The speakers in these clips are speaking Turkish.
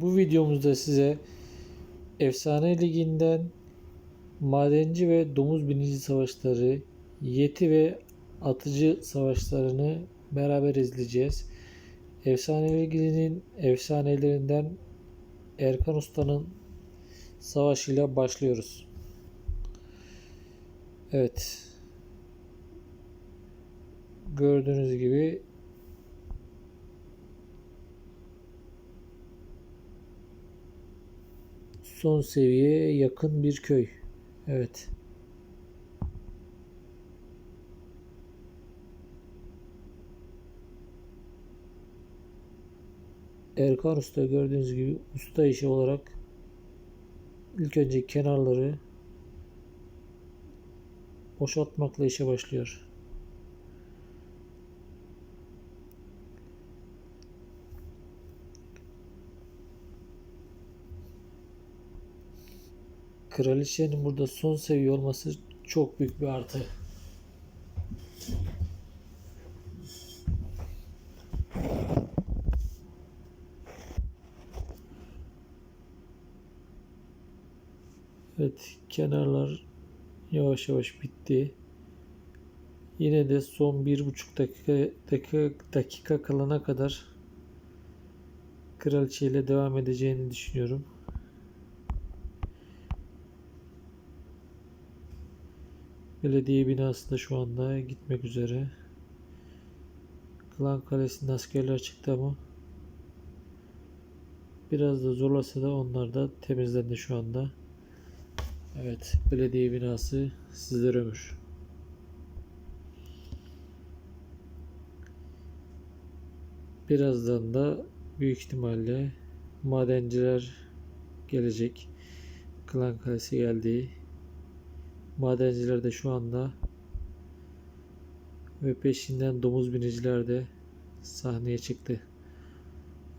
Bu videomuzda size Efsane Ligi'nden Madenci ve Domuz Binici Savaşları, Yeti ve Atıcı Savaşlarını beraber izleyeceğiz. Efsane Ligi'nin efsanelerinden Erkan Usta'nın savaşıyla başlıyoruz. Evet. Gördüğünüz gibi son seviyeye yakın bir köy. Evet. Erkan Usta gördüğünüz gibi usta işi olarak ilk önce kenarları boşaltmakla işe başlıyor. Kraliçenin burada son seviye olması çok büyük bir artı. Evet, kenarlar yavaş yavaş bitti. Yine de son bir buçuk dakika, dakika, dakika kalana kadar kraliçe ile devam edeceğini düşünüyorum. Belediye binası da şu anda gitmek üzere. Klan Kalesi'nin askerler çıktı ama biraz da zorlasa da onlar da temizlendi şu anda. Evet, belediye binası sizler ömür. Birazdan da büyük ihtimalle madenciler gelecek. Klan Kalesi geldi. Madenciler de şu anda ve peşinden domuz biniciler de sahneye çıktı.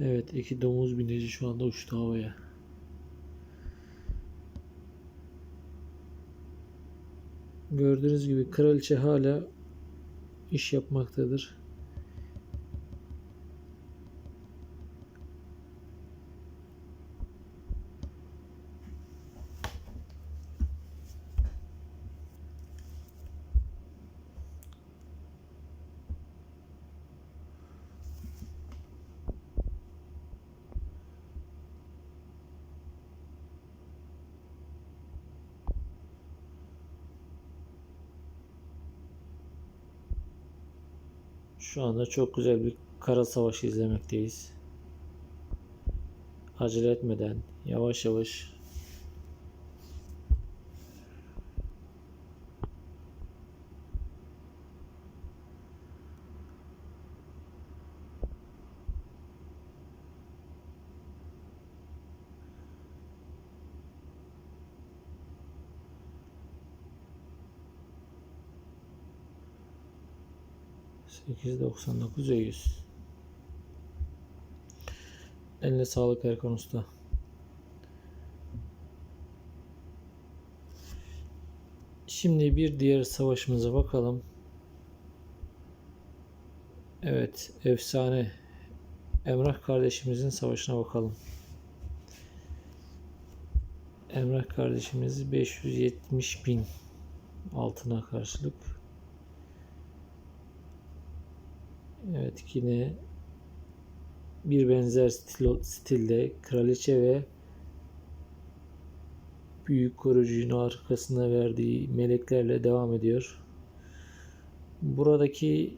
Evet iki domuz binici şu anda uçtu havaya. Gördüğünüz gibi kraliçe hala iş yapmaktadır. Şu anda çok güzel bir kara savaşı izlemekteyiz. Acele etmeden yavaş yavaş Sekiz doksan dokuz ve yüz. Eline sağlık Erkan Usta. Şimdi bir diğer savaşımıza bakalım. Evet, efsane Emrah kardeşimizin savaşına bakalım. Emrah kardeşimiz 570 bin altına karşılık. Evet yine bir benzer stil, stilde kraliçe ve büyük koruyucunun arkasına verdiği meleklerle devam ediyor. Buradaki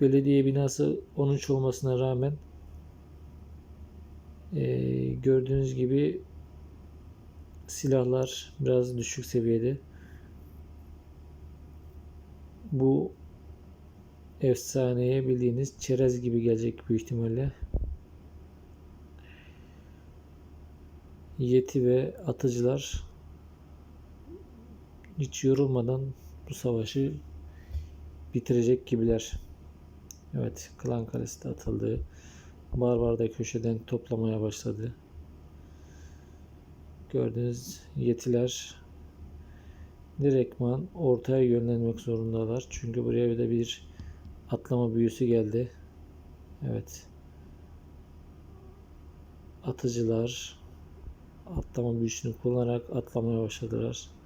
belediye binası 13 olmasına rağmen e, gördüğünüz gibi silahlar biraz düşük seviyede. Bu efsaneye bildiğiniz çerez gibi gelecek büyük ihtimalle. Yeti ve atıcılar hiç yorulmadan bu savaşı bitirecek gibiler. Evet, Klan Kalesi de atıldı. Barbar da köşeden toplamaya başladı. Gördüğünüz yetiler direktman ortaya yönlenmek zorundalar. Çünkü buraya bir de bir atlama büyüsü geldi. Evet. atıcılar atlama büyüsünü kullanarak atlamaya başladılar.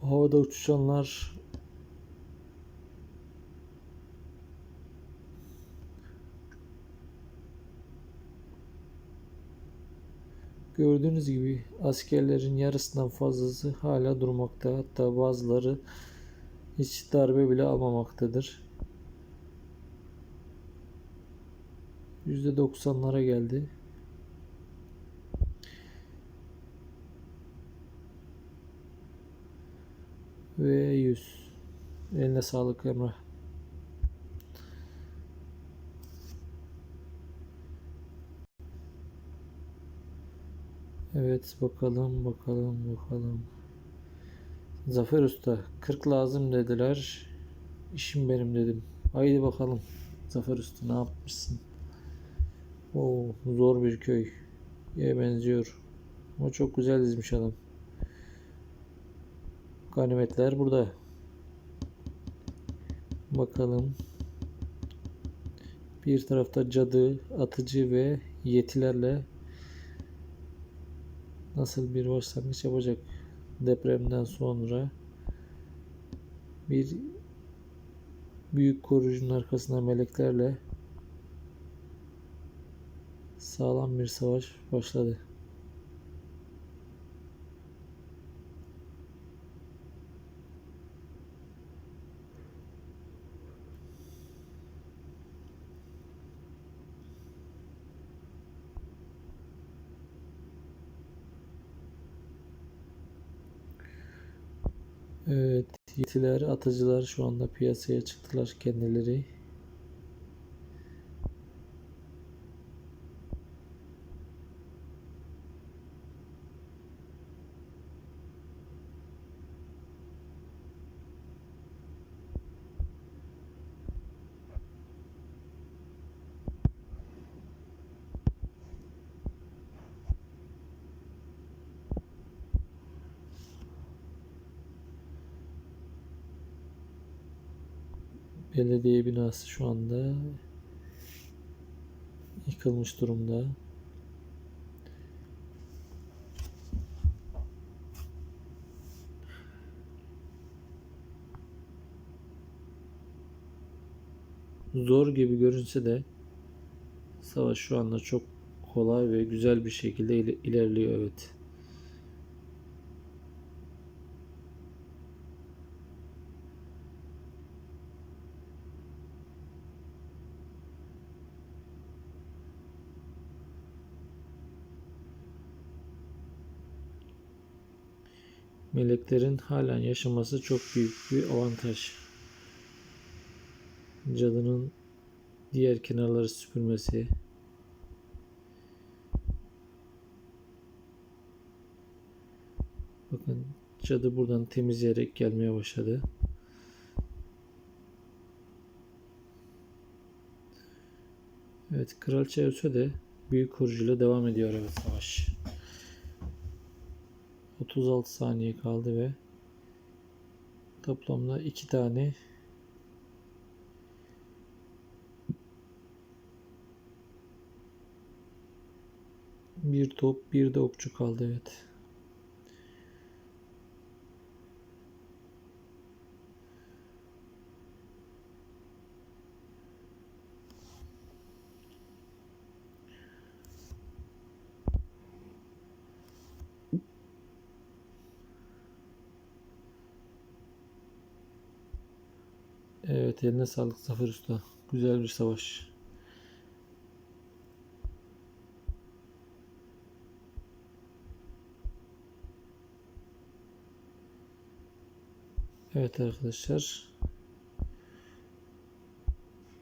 Havada uçuşanlar Gördüğünüz gibi askerlerin yarısından fazlası hala durmakta. Hatta bazıları hiç darbe bile almamaktadır. %90'lara geldi. Ve 100. Eline sağlık Emrah. Evet bakalım bakalım bakalım. Zafer Usta 40 lazım dediler. İşim benim dedim. Haydi bakalım. Zafer Usta ne yapmışsın? Oo, zor bir köy. Ye benziyor. Ama çok güzel dizmiş adam. Ganimetler burada. Bakalım. Bir tarafta cadı, atıcı ve yetilerle nasıl bir başlangıç yapacak depremden sonra bir büyük koruyucunun arkasında meleklerle sağlam bir savaş başladı. Evet, yetiler, atıcılar şu anda piyasaya çıktılar kendileri. Belediye binası şu anda yıkılmış durumda. Zor gibi görünse de savaş şu anda çok kolay ve güzel bir şekilde il- ilerliyor evet. Meleklerin halen yaşaması çok büyük bir avantaj. Cadının diğer kenarları süpürmesi. Bakın cadı buradan temizleyerek gelmeye başladı. Evet, kraliçe ölse de büyük koruyucuyla devam ediyor evet savaş. 36 saniye kaldı ve toplamda iki tane bir top bir de okçu kaldı evet. Evet eline sağlık Zafer Usta. Güzel bir savaş. Evet arkadaşlar.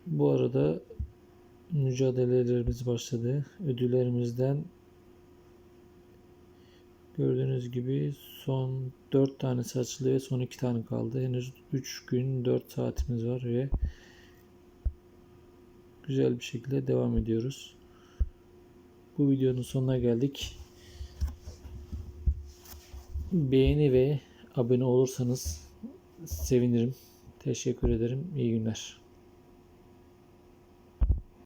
Bu arada mücadelelerimiz başladı. Ödüllerimizden Gördüğünüz gibi son 4 tanesi açılıyor. Son 2 tane kaldı. Henüz 3 gün 4 saatimiz var ve güzel bir şekilde devam ediyoruz. Bu videonun sonuna geldik. Beğeni ve abone olursanız sevinirim. Teşekkür ederim. İyi günler.